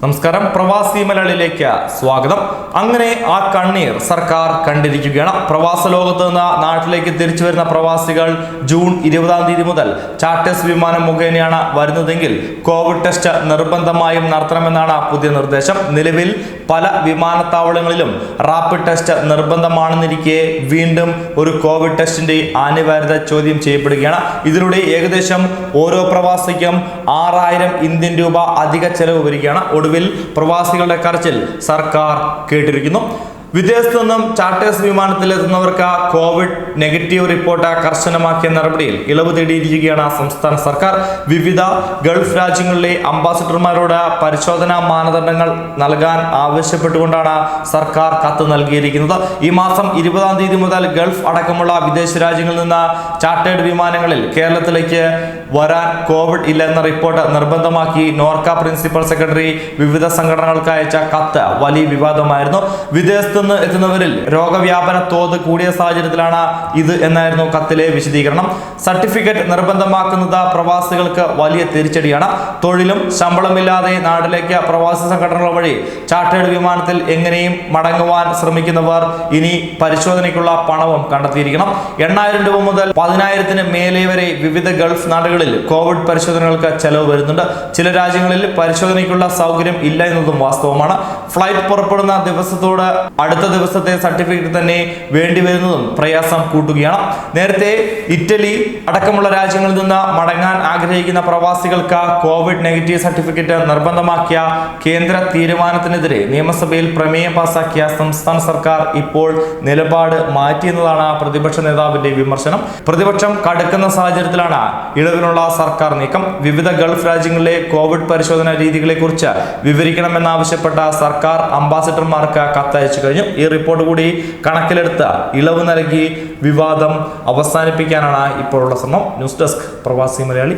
നമസ്കാരം. പ്രവാസി മലയാളിയിലേക്ക് സ്വാഗതം. അങ്ങനെ ആ കണ്ണീർ സർക്കാർ കണ്ടിരിക്കുകയാണ്. പ്രവാസ ലോകത്ത് നിന്ന് നാട്ടിലേക്ക് തിരിച്ചു വരുന്ന പ്രവാസികൾ ജൂൺ ഇരുപതാം തീയതി മുതൽ ചാർട്ടേഴ്സ് വിമാനം മുഖേനയാണ് വരുന്നതെങ്കിൽ കോവിഡ് ടെസ്റ്റ് നിർബന്ധമായും നടത്തണമെന്നാണ് പുതിയ നിർദ്ദേശം. നിലവിൽ പല വിമാനത്താവളങ്ങളിലും റാപ്പിഡ് ടെസ്റ്റ് നിർബന്ധമാണെന്നിരിക്കെ വീണ്ടും ഒരു കോവിഡ് ടെസ്റ്റിന്റെ അനിവാര്യത ചോദ്യം ചെയ്യപ്പെടുകയാണ്. ഇതിലൂടെ ഏകദേശം ഓരോ പ്രവാസിക്കും ആറായിരം ഇന്ത്യൻ രൂപ അധിക ചെലവ് വരികയാണ്. ഒടുവിൽ പ്രവാസികളുടെ കരച്ചിൽ സർക്കാർ കേട്ടിരിക്കുന്നു. വിദേശത്തു നിന്നും ചാർട്ടേഴ്സ് വിമാനത്തിലെത്തുന്നവർക്ക് കോവിഡ് നെഗറ്റീവ് റിപ്പോർട്ട് കർശനമാക്കിയ നടപടിയിൽ ഇളവ് തേടിയിരിക്കുകയാണ് സംസ്ഥാന സർക്കാർ. വിവിധ ഗൾഫ് രാജ്യങ്ങളിലെ അംബാസിഡർമാരോട് പരിശോധനാ മാനദണ്ഡങ്ങൾ നൽകാൻ ആവശ്യപ്പെട്ടുകൊണ്ടാണ് സർക്കാർ കത്ത് നൽകിയിരിക്കുന്നത്. ഈ മാസം ഇരുപതാം തീയതി മുതൽ ഗൾഫ് അടക്കമുള്ള വിദേശ രാജ്യങ്ങളിൽ നിന്ന് ചാർട്ടേഡ് വിമാനങ്ങളിൽ കേരളത്തിലേക്ക് വരാൻ കോവിഡ് ഇല്ല എന്ന റിപ്പോർട്ട് നിർബന്ധമാക്കി നോർക്ക പ്രിൻസിപ്പൽ സെക്രട്ടറി വിവിധ സംഘടനകൾക്ക് അയച്ച കത്ത് വലിയ വിവാദമായിരുന്നു. വിദേശത്തു നിന്ന് എത്തുന്നവരിൽ രോഗവ്യാപന തോത് കൂടിയ സാഹചര്യത്തിലാണ് ഇത് എന്നായിരുന്നു കത്തിലെ വിശദീകരണം. സർട്ടിഫിക്കറ്റ് നിർബന്ധമാക്കുന്നത് പ്രവാസികൾക്ക് വലിയ തിരിച്ചടിയാണ്. തൊഴിലും ശമ്പളമില്ലാതെ നാട്ടിലേക്ക് പ്രവാസി സംഘടനകൾ വഴി ചാർട്ടേഡ് വിമാനത്തിൽ എങ്ങനെയും മടങ്ങുവാൻ ശ്രമിക്കുന്നവർ ഇനി പരിശോധനയ്ക്കുള്ള പണവും കണ്ടെത്തിയിരിക്കണം. എണ്ണായിരം രൂപ മുതൽ പതിനായിരത്തിന് മേലെ വരെ വിവിധ ഗൾഫ് നാടുകളിൽ കോവിഡ് പരിശോധനകൾക്ക് ചെലവ് വരുന്നുണ്ട്. ചില രാജ്യങ്ങളിൽ പരിശോധനയ്ക്കുള്ള സൗകര്യം ഇല്ല എന്നതും വാസ്തവമാണ്. ഫ്ലൈറ്റ് പുറപ്പെടുന്ന ദിവസത്തോട് അടുത്ത ദിവസത്തെ സർട്ടിഫിക്കറ്റ് തന്നെ വേണ്ടി വരുന്നതും പ്രയാസം കൂട്ടുകയാണ്. നേരത്തെ ഇറ്റലി അടക്കമുള്ള രാജ്യങ്ങളിൽ നിന്ന് മടങ്ങാൻ ആഗ്രഹിക്കുന്ന പ്രവാസികൾക്ക് കോവിഡ് നെഗറ്റീവ് സർട്ടിഫിക്കറ്റ് നിർബന്ധമാക്കിയ കേന്ദ്ര തീരുമാനത്തിനെതിരെ നിയമസഭയിൽ പ്രമേയം പാസാക്കിയ സംസ്ഥാന സർക്കാർ ഇപ്പോൾ നിലപാട് മാറ്റിയെന്നതാണ് പ്രതിപക്ഷ നേതാവിന്റെ വിമർശനം. പ്രതിപക്ഷം കടുക്കുന്ന സാഹചര്യത്തിലാണ് ഇളവിനുള്ള സർക്കാർ നീക്കം. വിവിധ ഗൾഫ് രാജ്യങ്ങളിലെ കോവിഡ് പരിശോധന രീതികളെക്കുറിച്ച് വിവരിക്കണമെന്നാവശ്യപ്പെട്ട സർക്കാർ അംബാസിഡർമാർക്ക് കത്തയച്ചു കഴിഞ്ഞു. ഈ റിപ്പോർട്ട് കൂടി കണക്കിലെടുത്ത് ഇളവ് നൽകി വിവാദം അവസാനിപ്പിക്കാനാണ് ഇപ്പോഴുള്ള ശ്രമം. ന്യൂസ് ഡെസ്ക് പ്രവാസി മലയാളി